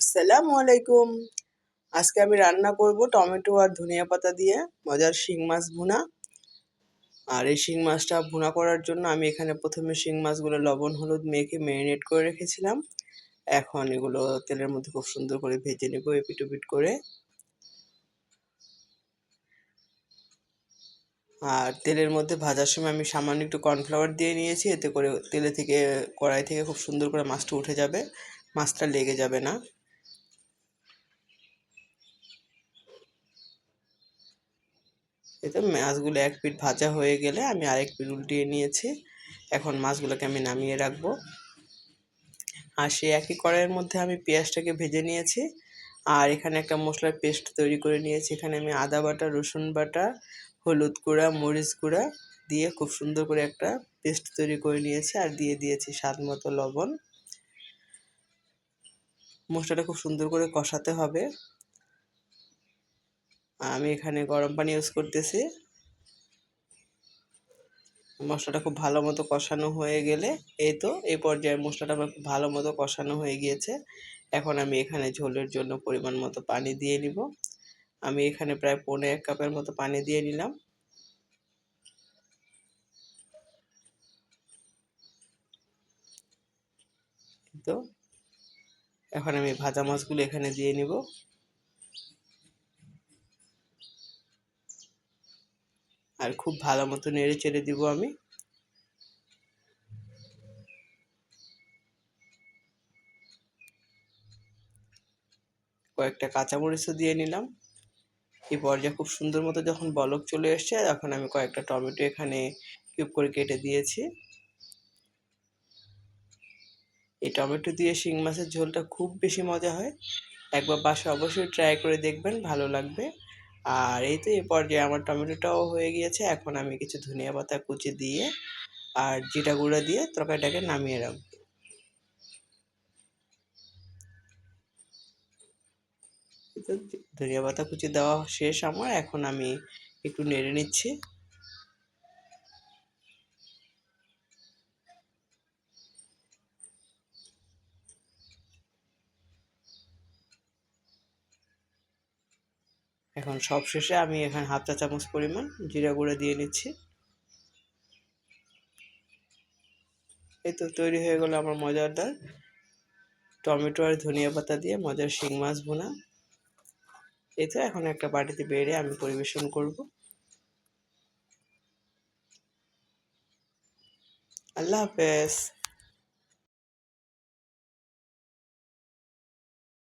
আসসালামু আলাইকুম। আজকে আমি রান্না করব টমেটো আর ধনিয়া পাতা দিয়ে, মজার শিং মাছ ভুনা। আর এই শিং মাছটা ভুনা করার জন্য আমি এখানে প্রথমে শিং মাছগুলো লবণ, হলুদ মেখে ম্যারিনেট করে রেখেছিলাম। এখন এগুলো তেলের মধ্যে খুব সুন্দর করে ভেজে নেব এপিট ওপিট করে। আর তেলের মধ্যে ভাজার সময় আমি সামান্য একটু কর্নফ্লাওয়ার দিয়ে নিয়েছি, এতে করে তেলে থেকে কড়াই থেকে খুব সুন্দর করে মাছটা উঠে যাবে। মাছটা লেগে যাবে না। এতে মাছগুলো এক পিঠ ভাজা হয়ে গেলে আমি আরেক পিঠ উল্টিয়ে নিয়েছি। এখন মাছগুলোকে আমি নামিয়ে রাখব। আর সেই একই কড়াইয়ের মধ্যে আমি পেঁয়াজটাকে ভেজে নিয়েছি। আর এখানে একটা মশলার পেস্ট তৈরি করে নিয়েছি। এখানে আমি আদা বাটা, রসুন বাটা, হলুদ গুঁড়া, মরিচ গুঁড়া দিয়ে খুব সুন্দর করে একটা পেস্ট তৈরি করে নিয়েছি আর দিয়ে দিয়েছি স্বাদ মতো লবণ। মশলাটা খুব সুন্দর করে কষাতে হবে। আমি এখানে গরম পানি ইউজ করতেছি। মশলাটা খুব ভালো মতো কষানো হয়ে গেলে, এই তো, এই পর্যায়ে মশলাটা আমার খুব ভালো মতো কষানো হয়ে গিয়েছে। এখন আমি এখানে ঝোলের জন্য পরিমাণ মতো পানি দিয়ে নিব। আমি এখানে প্রায় পৌনে এক কাপের মতো পানি দিয়ে নিলাম। তো, এখন আমি ভাজা মাছগুলো এখানে দিয়ে নিব। আর খুব ভালো মতো নেড়ে চেড়ে দিব আমি। কয়েকটা কাঁচামরিচও দিয়ে নিলাম। এই পর্যায়ে খুব সুন্দর মতো যখন বলক চলে এসছে, তখন আমি কয়েকটা টমেটো এখানে কিউব করে কেটে দিয়েছি। এই টমেটো দিয়ে শিং মাছের ঝোলটা খুব বেশি মজা হয়। একবার বাসা অবশ্যই ট্রাই করে দেখবেন, ভালো লাগবে। আর এই তো এই পর্যায়ে আমার টমেটোটাও হয়ে গিয়েছে, এখন আমি কিছু ধনিয়া পাতা কুচি দিয়ে আর জিরা গুঁড়ো দিয়ে তরকারিটাকে নামিয়ে রাখব। ধনিয়া পাতা কুচি দেওয়া শেষ আমার, এখন আমি একটু নেড়ে নিচ্ছি। এখন সব শেষে আমি এখানে হাফ চা চামচ পরিমাণ জিরা গুঁড়ো দিয়ে নিচ্ছি। এই তো তৈরি হয়ে গেল আমার মজাদার টমেটো আর ধনিয়া পাতা দিয়ে মজার শিং মাছ ভুনা। এই তো এখন একটা বাটিতে বেড়ে আমি পরিবেশন করব। আল্লাহ হাফেজ।